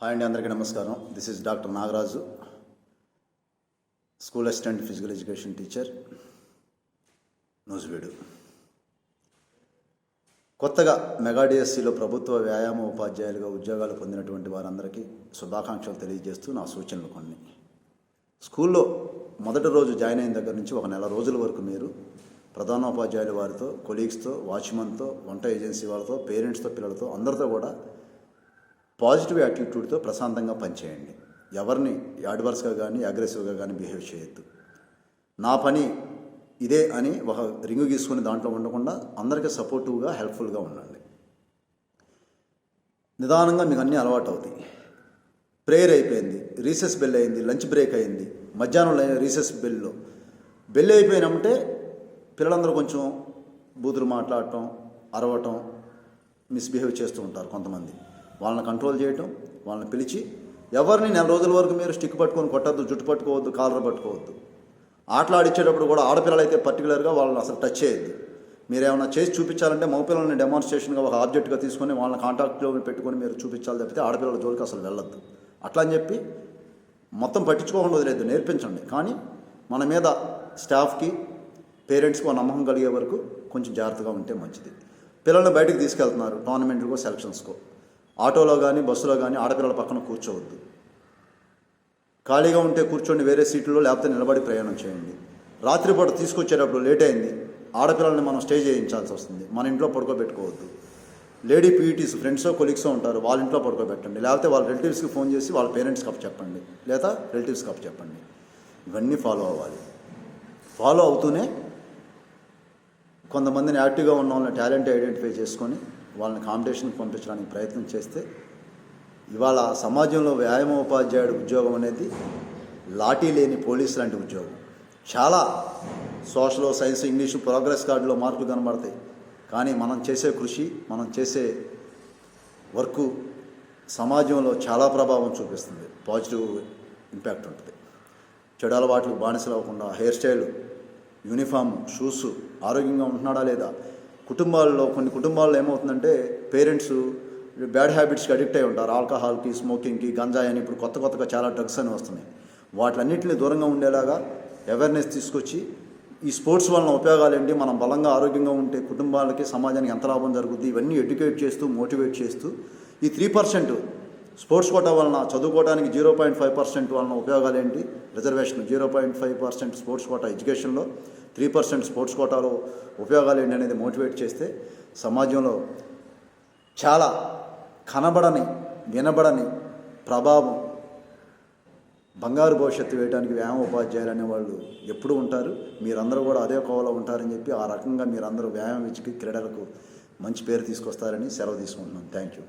Hi అండి అందరికీ నమస్కారం. This is doctor Nagaraju school assistant physical education teacher Nuzvid కొత్తగా మెగా డిఎస్సిలో ప్రభుత్వ వ్యాయామ ఉపాధ్యాయులుగా ఉద్యోగాలు పొందినటువంటి వారందరికీ శుభాకాంక్షలు తెలియజేస్తూ నా సూచనలు కొన్ని. స్కూల్లో మొదటి రోజు జాయిన్ అయిన దగ్గర నుంచి ఒక నెల రోజుల వరకు మీరు ప్రధానోపాధ్యాయుల వారితో కొలీగ్స్తో వాచ్మెన్తో వంట ఏజెన్సీ వాళ్ళతో పేరెంట్స్తో పిల్లలతో అందరితో కూడా పాజిటివ్ యాటిట్యూడ్తో ప్రశాంతంగా పనిచేయండి. ఎవరిని యాడ్వర్స్గా కానీ అగ్రెసివ్గా కానీ బిహేవ్ చేయొద్దు. నా పని ఇదే అని ఒక రింగు గీసుకుని దాంట్లో ఉండకుండా అందరికీ సపోర్టివ్గా హెల్ప్ఫుల్గా ఉండండి. నిదానంగా మీకు అన్నీ అలవాటు అవుతాయి ప్రేయర్ అయిపోయింది రీసెస్ బెల్ అయింది లంచ్ బ్రేక్ అయింది మధ్యాహ్నం రీసెస్ బెల్లో. బెల్ అయిపోయినామంటే పిల్లలందరూ కొంచెం బూతులు మాట్లాడటం అరవటం మిస్బిహేవ్ చేస్తూ ఉంటారు కొంతమంది. వాళ్ళని కంట్రోల్ చేయటం వాళ్ళని పిలిచి ఎవరిని నెల రోజుల వరకు మీరు స్టిక్ పట్టుకొని కొట్టద్దు జుట్టు పట్టుకోవద్దు కాలర్ పట్టుకోవద్దు. ఆటలాడిచ్చేటప్పుడు కూడా ఆడపిల్లలు అయితే పర్టికులర్గా వాళ్ళని అసలు టచ్ చేయొద్దు. మీరు ఏమైనా చేసి చూపించాలంటే మగపిల్లల్ని డెమాన్స్ట్రేషన్గా ఒక ఆబ్జెక్ట్గా తీసుకొని వాళ్ళని కాంటాక్ట్లో పెట్టుకొని మీరు చూపించాలి తప్పితే ఆడపిల్లల జోలికి అసలు వెళ్ళొద్దు. అట్లా అని చెప్పి మొత్తం పట్టించుకోకుండా వదిలేదు నేర్పించండి. కానీ మన మీద స్టాఫ్కి పేరెంట్స్కి ఒక నమ్మకం కలిగే వరకు కొంచెం జాగ్రత్తగా ఉంటే మంచిది. పిల్లల్ని బయటకు తీసుకెళ్తున్నారు టోర్నమెంట్కో సెలక్షన్స్కో ఆటోలో కానీ బస్సులో కానీ ఆడపిల్లల పక్కన కూర్చోవద్దు. ఖాళీగా ఉంటే కూర్చొని వేరే సీట్లో లేకపోతే నిలబడి ప్రయాణం చేయండి. రాత్రిపూట తీసుకొచ్చేటప్పుడు లేట్ అయింది ఆడపిల్లల్ని మనం స్టే చేయించాల్సి వస్తుంది. మన ఇంట్లో పడుకోబెట్టుకోవద్దు. లేడీ పీఈటీస్ ఫ్రెండ్స్ కొలీగ్స్ ఉంటారు వాళ్ళ ఇంట్లో పడుకోబెట్టండి. లేకపోతే వాళ్ళ రిలేటివ్స్కి ఫోన్ చేసి వాళ్ళ పేరెంట్స్కి అప్ చెప్పండి. లేదా రిలేటివ్స్కి అప్ చెప్పండి. ఇవన్నీ ఫాలో అవ్వాలి. ఫాలో అవుతూనే కొంతమందిని యాక్టివ్గా ఉన్న వాళ్ళని టాలెంట్ ఐడెంటిఫై చేసుకొని వాళ్ళని కాంపిటీషన్కి పంపించడానికి ప్రయత్నం చేస్తే ఇవాళ సమాజంలో వ్యాయామ ఉపాధ్యాయుడు ఉద్యోగం అనేది లాఠీ లేని పోలీసు లాంటి ఉద్యోగం. చాలా సోషల్ సైన్స్ ఇంగ్లీషు ప్రోగ్రెస్ కార్డులో మార్కులు కనబడతాయి. కానీ మనం చేసే కృషి మనం చేసే వర్క్ సమాజంలో చాలా ప్రభావం చూపిస్తుంది. పాజిటివ్ ఇంపాక్ట్ ఉంటుంది. చెడు అలవాట్లు బానిసలు అవ్వకుండా హెయిర్ స్టైల్ యూనిఫామ్ షూస్ ఆరోగ్యంగా ఉంటున్నాడా లేదా? కుటుంబాల్లో కొన్ని కుటుంబాల్లో ఏమవుతుందంటే పేరెంట్స్ బ్యాడ్ హ్యాబిట్స్కి అడిక్ట్ అయి ఉంటారు. ఆల్కహాల్కి స్మోకింగ్కి గంజాయి అని ఇప్పుడు కొత్త కొత్తగా చాలా డ్రగ్స్ అని వస్తున్నాయి. వాటిలన్నింటినీ దూరంగా ఉండేలాగా అవేర్నెస్ తీసుకొచ్చి ఈ స్పోర్ట్స్ వలన ఉపయోగాలు ఏంటి? మనం బలంగా ఆరోగ్యంగా ఉంటే కుటుంబాలకి సమాజానికి ఎంత లాభం జరుగుద్ది? ఇవన్నీ ఎడ్యుకేట్ చేస్తూ మోటివేట్ చేస్తూ ఈ త్రీ పర్సెంట్ స్పోర్ట్స్ కోటా వలన చదువుకోవడానికి జీరో పాయింట్ ఫైవ్ పర్సెంట్ వలన ఉపయోగాలు ఏంటి? Reservation zero point five percent sports quota ఎడ్యుకేషన్లో త్రీ పర్సెంట్ స్పోర్ట్స్ కోటాలో ఉపయోగాలు ఏంటి అనేది మోటివేట్ చేస్తే సమాజంలో చాలా కనబడని వినబడని ప్రభావం బంగారు భవిష్యత్తు వేయడానికి వ్యాయామ ఉపాధ్యాయులు అనేవాళ్ళు ఎప్పుడు ఉంటారు. మీరందరూ కూడా అదే కోవలో ఉంటారని చెప్పి ఆ రకంగా మీరందరూ వ్యాయామం విద్యకి క్రీడలకు మంచి పేరు తీసుకొస్తారని సెలవు తీసుకుంటున్నాను థ్యాంక్ యూ.